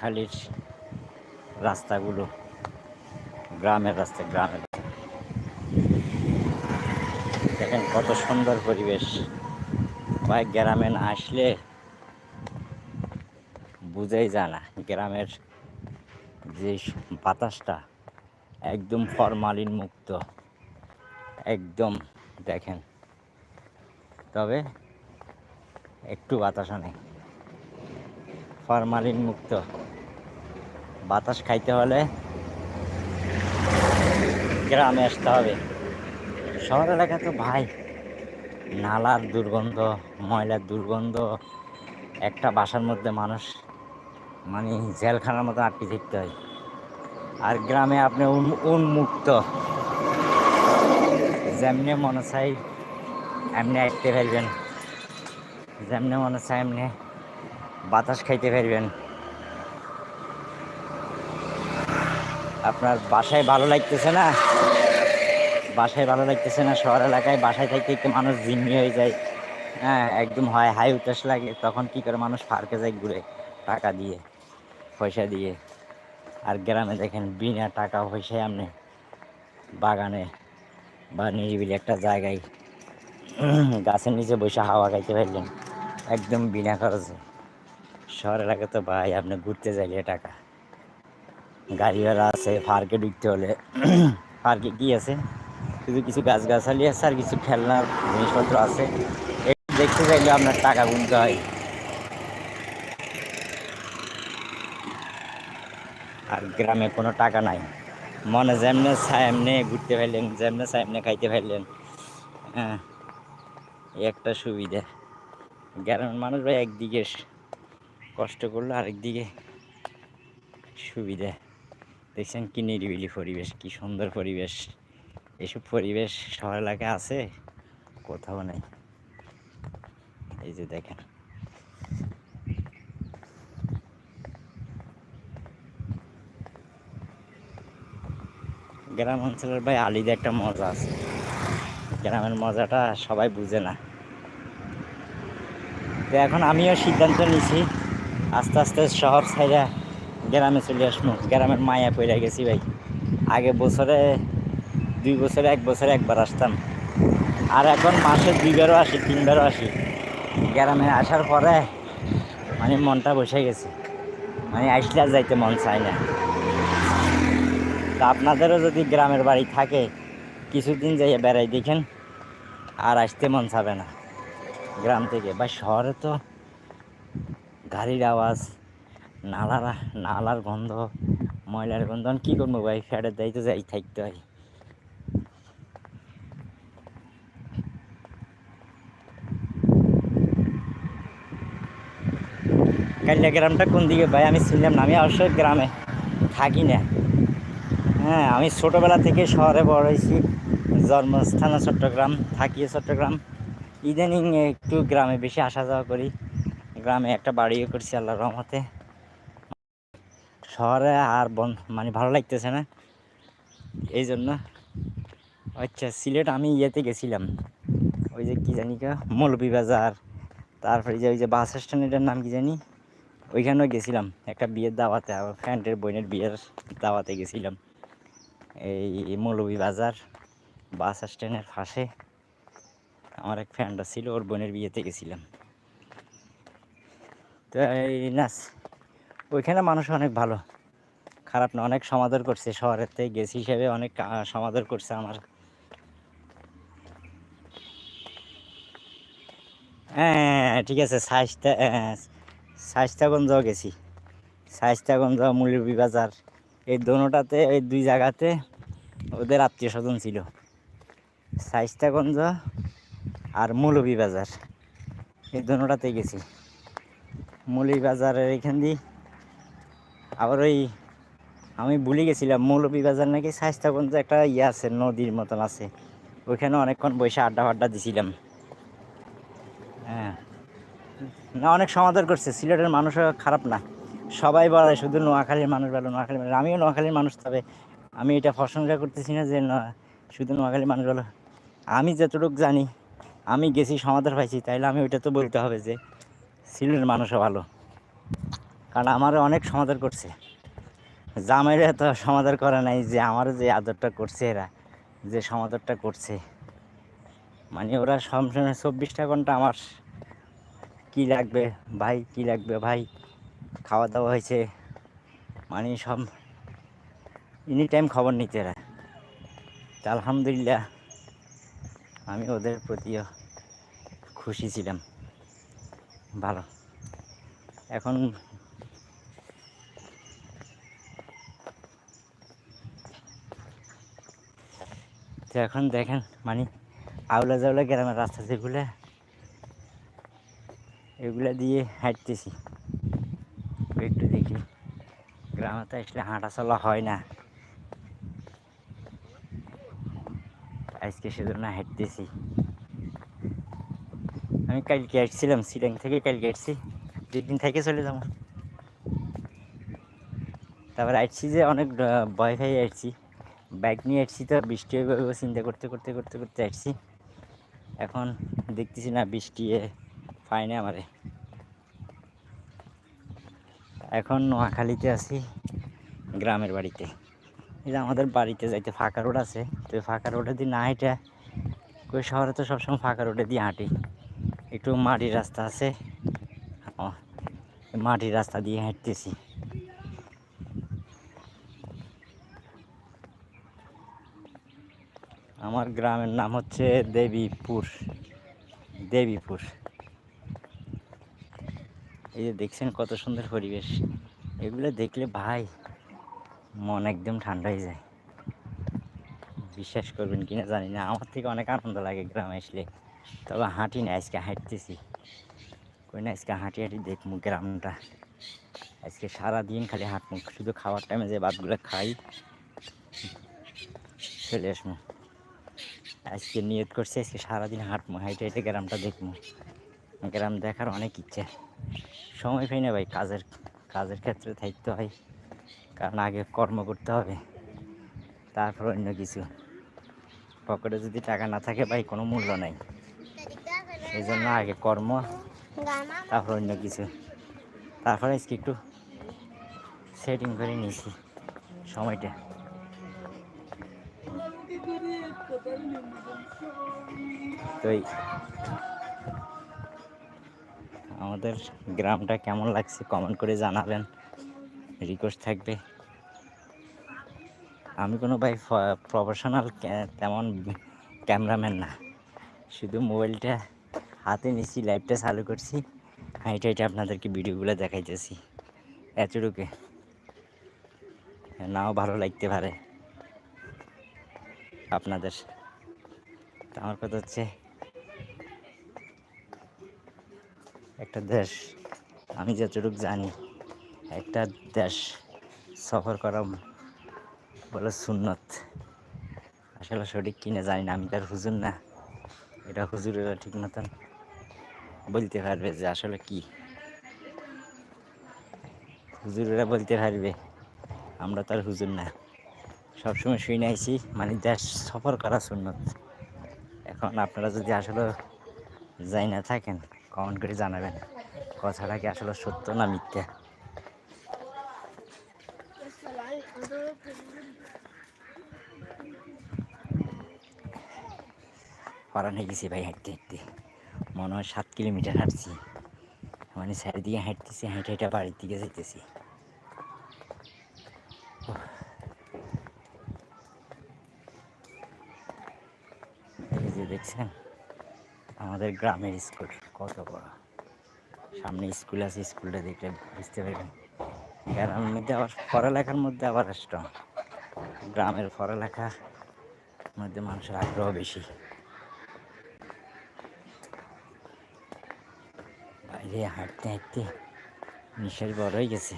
মহেশখালীর রাস্তাগুলো, গ্রামের রাস্তা, গ্রামের। দেখেন কত সুন্দর পরিবেশ। ভাই গ্রামে না আসলে বুঝাই যায় না। গ্রামের যে বাতাসটা একদম ফরমালিন মুক্ত। একদম, দেখেন। তবে একটু বাতাসও নেই। ফরমালিন মুক্ত। বাতাস খাইতে হলে গ্রামে আসতে হবে। শহর এলাকা তো ভাই, নালার দুর্গন্ধ, ময়লার দুর্গন্ধ, একটা বাসার মধ্যে মানুষ মানে জেলখানার মতো আটকে থাকতে হয়। আর গ্রামে আপনি উন- উন্মুক্ত। যেমনি মনে চাই, এমনি আঁকতে ফেলবেন। যেমনি মনে চাই, এমনি বাতাস খাইতে পারবেন আপনার বাসায় ভালো লাগতেছে না? বাসায় ভালো লাগতেছে না? শহর এলাকায় বাসায় থাকতে একটু মানুষ জিম্মি হয়ে যায়। হ্যাঁ একদম হয়, হাই উতাস লাগে। তখন কি করে মানুষ পার্কে যায় ঘুরে? টাকা দিয়ে, পয়সা দিয়ে। আর গ্রামে দেখেন, বিনা টাকা পয়সায় আপনি বাগানে বা নিরিবিলি একটা জায়গায় গাছের নিচে বসে হাওয়া খাইতে পারলেন। একদম বিনা খরচে। শহর এলাকায় তো ভাই, আপনি ঘুরতে যাইলে টাকা। গাড়ি ভাড়া আছে পার্কে ঢুকতে হলে। পার্কে কি আছে? শুধু কিছু গাছ গাছালি আছে আর কিছু খেলনার জিনিসপত্র আছে। দেখতে চাইলে আপনার টাকা গুনতে হয়। আর গ্রামে কোনো টাকা নাই। মনে যেমনে এমনি ঘুরতে পারলেন, যেমনে এমনি খাইতে পারলেন। হ্যাঁ একটা সুবিধা। গ্রামের মানুষ ভাই একদিকে কষ্ট করল, আরেকদিকে সুবিধা। দেখছেন কি নিরিবিলি পরিবেশ, কি সুন্দর পরিবেশ। এসব পরিবেশ শহর এলাকায় আছে? কোথাও নেই। এই যে দেখেন। গ্রাম অঞ্চলের ভাই আলিদে একটা মজা আছে। গ্রামের মজাটা সবাই বুঝে না। তো এখন আমিও সিদ্ধান্ত নিছি, আস্তে আস্তে শহর ছাইরা গ্রামে চলে আসব গ্রামের মায়া পড়ে গেছি ভাই। আগে বছরে দুই বছরে, এক বছরে একবার আসতাম। আর এখন মাসে দুইবারও আসি, তিনবারও আসি। গ্রামে আসার পরে মানে মনটা বসে গেছে। মানে আসলে আর যাইতে মন চায় না। তা আপনাদেরও যদি গ্রামের বাড়ি থাকে, কিছুদিন যাইয়া বেড়াই দেখেন, আর আসতে মন চাবে না। গ্রাম থেকে। বা শহরে তো গাড়ির আওয়াজ নালার নালার গন্ধ, ময়লার গন্ধ কী করব ভাই? ফ্যাটের দায়িত্ব যাই থাকতে হয়। কালিয়া গ্রামটা কোন দিকে ভাই? আমি শুনলাম না, আমি অবশ্যই গ্রামে থাকি না। হ্যাঁ আমি ছোটোবেলা থেকে শহরে বড় হয়েছি। জন্মস্থান চট্টগ্রাম, থাকি চট্টগ্রাম। ইদানিং একটু গ্রামে বেশি আসা যাওয়া করি। গ্রামে একটা বাড়িও করছি আল্লাহ রহমতে। শহরে আর বন মানে ভালো লাগতেছে না। এই জন্য আচ্ছা সিলেট আমি ইয়েতে গেছিলাম। ওই যে কী জানি কা মৌলভীবাজার তারপরে যে ওই যে বাস স্ট্যান্ডের নাম কি জানি, ওইখানেও গেছিলাম। একটা বিয়ের দাওয়াতে, আমার ফ্রেন্ডের বোনের বিয়ের দাওয়াতে গেছিলাম। এই মৌলভীবাজার বাস স্ট্যান্ডের পাশে আমার এক ফ্রেন্ড ছিল, ওর বোনের বিয়েতে গেছিলাম। তো এই নাচ ওইখানে মানুষ অনেক ভালো। খারাপ না, অনেক সমাদর করছে, শহরের থেকে গেছি হিসেবে অনেক সমাদর করছে আমার। হ্যাঁ ঠিক আছে সাইজটা সাইজটাগঞ্জও গেছি। সাইজটাগঞ্জ মৌলভী বাজার এই দোনোটাতে, এই দুই জায়গাতে ওদের আত্মীয় স্বজন ছিল। সাইজটাগঞ্জ আর মৌলভী বাজার এই দোনোটাতে গেছি। মৌলভী বাজারের এখান দিয়ে আবার ওই আমি ভুলে গেছিলাম মৌলভী বাজার নাকি স্বাস্থ্যগঞ্জে একটা ইয়ে আছে, নদীর মতন আছে। ওইখানে অনেকক্ষণ বসে আড্ডা ফাড্ডা দিছিলাম। হ্যাঁ। না, অনেক সমাদর করছে, সিলেটের মানুষও খারাপ না। সবাই বলে শুধু নোয়াখালীর মানুষ ভালো নোয়াখালীর মানুষ। আমিও নোয়াখালীর মানুষ, তবে আমি এটা প্রশংসা করতেছি না যে শুধু নোয়াখালীর মানুষ ভালো আমি যতটুকু জানি, আমি গেছি, সমাদর পাইছি, তাইলে আমি ওইটা তো বলতে হবে যে, সিলেটের মানুষও ভালো। কারণ আমার অনেক সমাদর করছে। জামাইরা তো সমাদর করে নাই যে আমার যে আদরটা করছে এরা, যে সমাদরটা করছে। মানে ওরা সবসময় চব্বিশটা ঘণ্টা আমার কি লাগবে, ভাই কি লাগবে, ভাই খাওয়া দাওয়া হয়েছে। মানে সব এনি টাইম খবর নিতে এরা। তা আলহামদুলিল্লাহ আমি ওদের প্রতিও খুশি ছিলাম। ভালো। এখন তো এখন দেখেন মানে আউলা জাউলা গ্রামের রাস্তা যেগুলো, এগুলা দিয়ে হাঁটতেছি। একটু দেখি, গ্রামে তো আসলে হাঁটা চলা হয় না। আজকে সেজন্য হাঁটতেছি। আমি কালকে আসছিলাম, সিলাং থেকে কালকে আসছি। দুই দিন থেকে চলে যাব। তারপর আসছি যে অনেক ভয় ভয় আসছি। বাইক নিয়ে আসছি তো, বৃষ্টি হবে চিন্তা করতে করতে করতে করতে আসছি। এখন দেখতেছি না বৃষ্টি পায় না আমারে। এখন নোয়াখালীতে আছি, গ্রামের বাড়িতে। এই আমাদের বাড়িতে যাইতে ফাঁকা রোড আছে, তো ফাঁকা রোডে দিয়ে না হেঁটে ওই শহরে তো সবসময় ফাঁকা রোডে দিয়ে হাঁটি। একটু মাটির রাস্তা আছে মাটির রাস্তা দিয়ে হাঁটতেছি। আমার গ্রামের নাম হচ্ছে দেবীপুর। দেবীপুর। এই যে দেখছেন কত সুন্দর পরিবেশ। এগুলো দেখলে ভাই মন একদম ঠান্ডা হয়ে যায়। বিশ্বাস করবেন কিনা জানি না, আমার থেকে অনেক আনন্দ লাগে গ্রামে আসলে। তবে হাঁটি না, আজকে হাঁটতেছি। কই না, আজকে হাঁটি হাঁটি দেখব গ্রামটা। আজকে সারাদিন খালি হাঁটবো শুধু খাওয়ার টাইমে যে ভাতগুলো খাই, চলে আসব আজকে নিয়ত করছি, আজকে সারাদিন হাঁটবো হাইটে হাইটে গ্রামটা দেখব গ্রাম দেখার অনেক ইচ্ছে। সময় পাই না ভাই, কাজের কাজের ক্ষেত্রে থাকতে হয়, কারণ আগে কর্ম করতে হবে, তারপর অন্য কিছু। পকেটে যদি টাকা না থাকে ভাই, কোনো মূল্য নাই। সেই জন্য আগে কর্ম, তারপর অন্য কিছু। তারপরে আজকে একটু সেটিং করে নিয়েছি, সময়টা। তো এই আমাদের গ্রামটা কেমন লাগছে? কমেন্ট করে জানাবেন। রিকোয়েস্ট থাকবে। আমি কোনো ভাই প্রফেশনাল তেমন ক্যামেরাম্যান না। শুধু মোবাইলটা হাতে নিচ্ছি লাইভটা চালু করছি। হাইটা হাইটা আপনাদেরকে ভিডিওগুলো দেখাইতেছি। এতটুকু। নাও ভালো লাগতে পারে। আপনাদের আমার কথা হচ্ছে, একটা দেশ, আমি যতটুকু জানি, একটা দেশ সফর করা বলে সুন্নত। আসলে সঠিক কিনে জানি না, আমি তার হুজুর না। এটা হুজুরেরা ঠিক মতন বলতে পারবে যে আসলে কি। হুজুরেরা বলতে পারবে, আমরা তার হুজুর না। সবসময় শুনে আইছি মানে দেশ সফর করা সুন্নত। এখন আপনারা যদি আসলে যাই না থাকেন কমেন্ট করে জানাবেন। কথাটা কি আসলে সত্য না মিথ্যা? হরান হয়ে গেছি ভাই হাঁটতে হাঁটতে। মনে হয় সাত কিলোমিটার হাঁটছি। মানে চারিদিকে হাঁটতেছি, হেঁটে হেঁটে বাড়ির দিকে যেতেছি এই যে দেখছেন? আমাদের গ্রামের স্কুল, কত বড়। সামনে স্কুল আছে, স্কুলটা দেখলে বুঝতে পারবেন। গ্রামের মধ্যে আবার পড়ালেখার মধ্যে আবার স্ট্রং গ্রামের পড়ালেখার মধ্যে মানুষের আগ্রহ বেশি। বাইরে হাঁটতে হাঁটতে নিঃশ্বাস বড় হয়ে গেছে।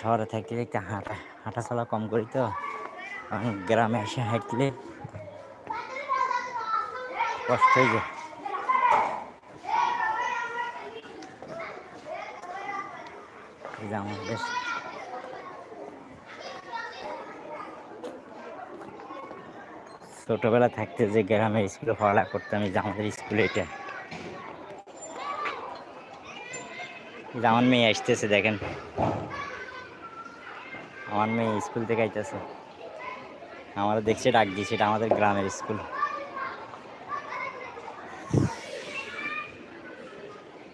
শহরে থাকতে থাকতে হাঁটা হাঁটা চলা কম করি তো। গ্রামে এসে হাঁটলে কষ্ট হয়ে যায় আমাদের ছোটবেলা থাকতে যে গ্রামের স্কুলে পড়ালেখা করতাম, এই যে আমাদের স্কুলে এটা। আমার মেয়ে আসতেছে, দেখেন। আমার মেয়ে স্কুল থেকে আইতেছে। আমার দেখছে, ডাক দিয়েছে এটা আমাদের গ্রামের স্কুল।